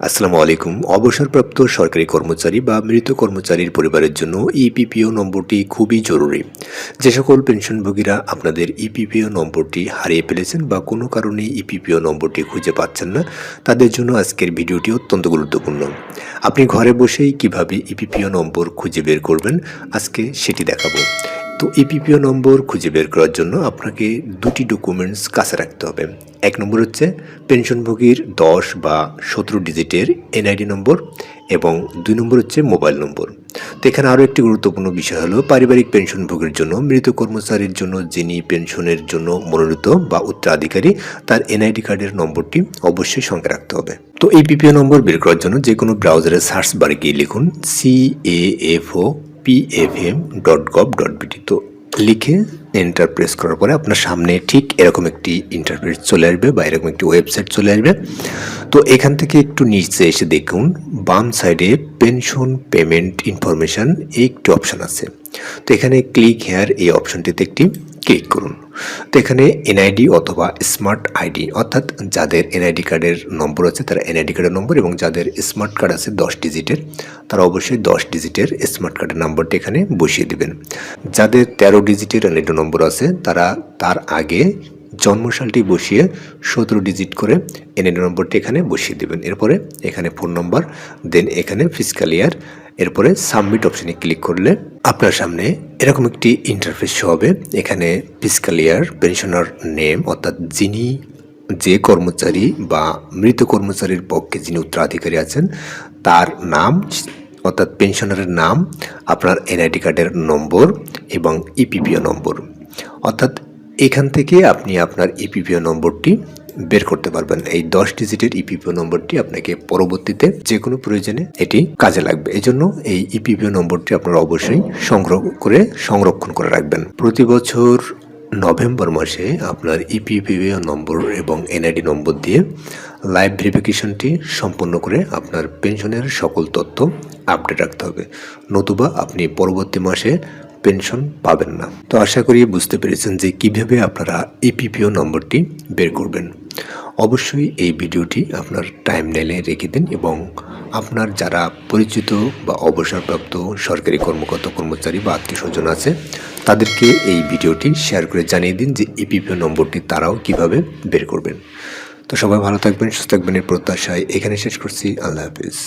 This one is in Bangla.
আসসালামু আলাইকুম। অবসরপ্রাপ্ত সরকারি কর্মচারী বা মৃত কর্মচারীর পরিবারের জন্য ইপিপিও নম্বরটি খুবই জরুরি। যে সকল পেনশনভোগীরা আপনাদের ইপিপিও নম্বরটি হারিয়ে ফেলেছেন বা কোনো কারণে ইপিপিও নম্বরটি খুঁজে পাচ্ছেন না, তাদের জন্য আজকের ভিডিওটি অত্যন্ত গুরুত্বপূর্ণ। আপনি ঘরে বসেই কীভাবে ইপিপিও নম্বর খুঁজে বের করবেন, আজকে সেটি দেখাবো। তো এপিপিও নম্বর খুঁজে বের করার জন্য আপনাকে দুটি ডকুমেন্টস কাছে রাখতে হবে। এক নম্বর হচ্ছে পেনশনভোগীর দশ বা সতেরো ডিজিটের এনআইডি নম্বর এবং দুই নম্বর হচ্ছে মোবাইল নম্বর। তো এখানে আরও একটি গুরুত্বপূর্ণ বিষয় হলো পারিবারিক পেনশনভোগীর জন্য, মৃত কর্মচারীর জন্য, যিনি পেনশনের জন্য মনোনীত বা উত্তরাধিকারী, তার এনআইডি কার্ডের নম্বরটি অবশ্যই সঙ্গে রাখতে হবে। তো এই পিপিও নম্বর বের করার জন্য যে কোনো ব্রাউজারে সার্চ বারে গিয়ে লিখুন C A F O PFM dot gov dot BD তো লিখে এন্টার প্রেস করার পরে আপনার সামনে ঠিক এরকম একটি ইন্টারপ্রেট চলে আসবে বা এরকম একটি ওয়েবসাইট চলে আসবে। তো এখান থেকে একটু নিচে এসে দেখুন, বাম সাইডে পেনশন পেমেন্ট ইনফরমেশান এই একটি অপশান আছে। তো এখানে ক্লিক হেয়ার এই অপশানটিতে একটি ক্লিক করুন। তো এখানে এনআইডি অথবা স্মার্ট আইডি, অর্থাৎ যাদের এনআইডি কার্ডের নম্বর আছে তারা এনআইডি কার্ডের নম্বর এবং যাদের স্মার্ট কার্ড আছে দশ ডিজিটের, তারা অবশ্যই দশ ডিজিটের স্মার্ট কার্ডের নম্বরটি এখানে বসিয়ে দিবেন। যাদের তেরো ডিজিটের এনআইডি নম্বর আছে, তারা তার আগে জন্মসালটি বসিয়ে সতেরো ডিজিট করে এনআইডি নম্বরটি এখানে বসিয়ে দেবেন। এরপরে এখানে ফোন নম্বর, দেন এখানে ফিজিক্যাল ইয়ার, এরপরে সাবমিট অপশানে ক্লিক করলে আপনার সামনে এরকম একটি ইন্টারফেস শো হবে। এখানে ফিজিক্যাল ইয়ার পেনশনার নেম অর্থাৎ যিনি যে কর্মচারী বা মৃত কর্মচারীর পক্ষে যিনি উত্তরাধিকারী আছেন, তার নাম, অর্থাৎ পেনশনারের নাম, আপনার এনআইডি কার্ডের নম্বর এবং ইপিপিও নম্বর। অর্থাৎ এখান থেকে আপনি আপনার ইপিপিও নম্বরটি বের করতে পারবেন। এই দশ ডিজিটের ইপিপিও নম্বরটি আপনাকে পরবর্তীতে যে কোনো প্রয়োজনে এটি কাজে লাগবে। এই জন্য এই ইপিপিও নম্বরটি আপনারা অবশ্যই সংগ্রহ করে সংরক্ষণ করে রাখবেন। প্রতি বছর নভেম্বর মাসে আপনার ইপিপিও নম্বর এবং এনআইডি নম্বর দিয়ে লাইভ ভেরিফিকেশনটি সম্পন্ন করে আপনার পেনশনের সকল তথ্য আপডেট রাখতে হবে। নতুবা আপনি পরবর্তী মাসে পেনশন পাবেন না। তো আশা করি বুঝতে পেরেছেন যে কীভাবে আপনারা ইপিপিও নম্বরটি বের করবেন। অবশ্যই এই ভিডিওটি আপনার টাইম নেলে রেখে দিন এবং আপনার যারা পরিচিত বা অবসরপ্রাপ্ত সরকারি কর্মকর্তা, কর্মচারী বা আত্মীয় স্বজন আছে, তাদেরকে এই ভিডিওটি শেয়ার করে জানিয়ে দিন যে ইপিপিও নম্বরটি তারাও কীভাবে বের করবেন। তো সবাই ভালো থাকবেন, সুস্থ থাকবেন এর প্রত্যাশায় এখানে শেষ করছি। আল্লাহ হাফিজ।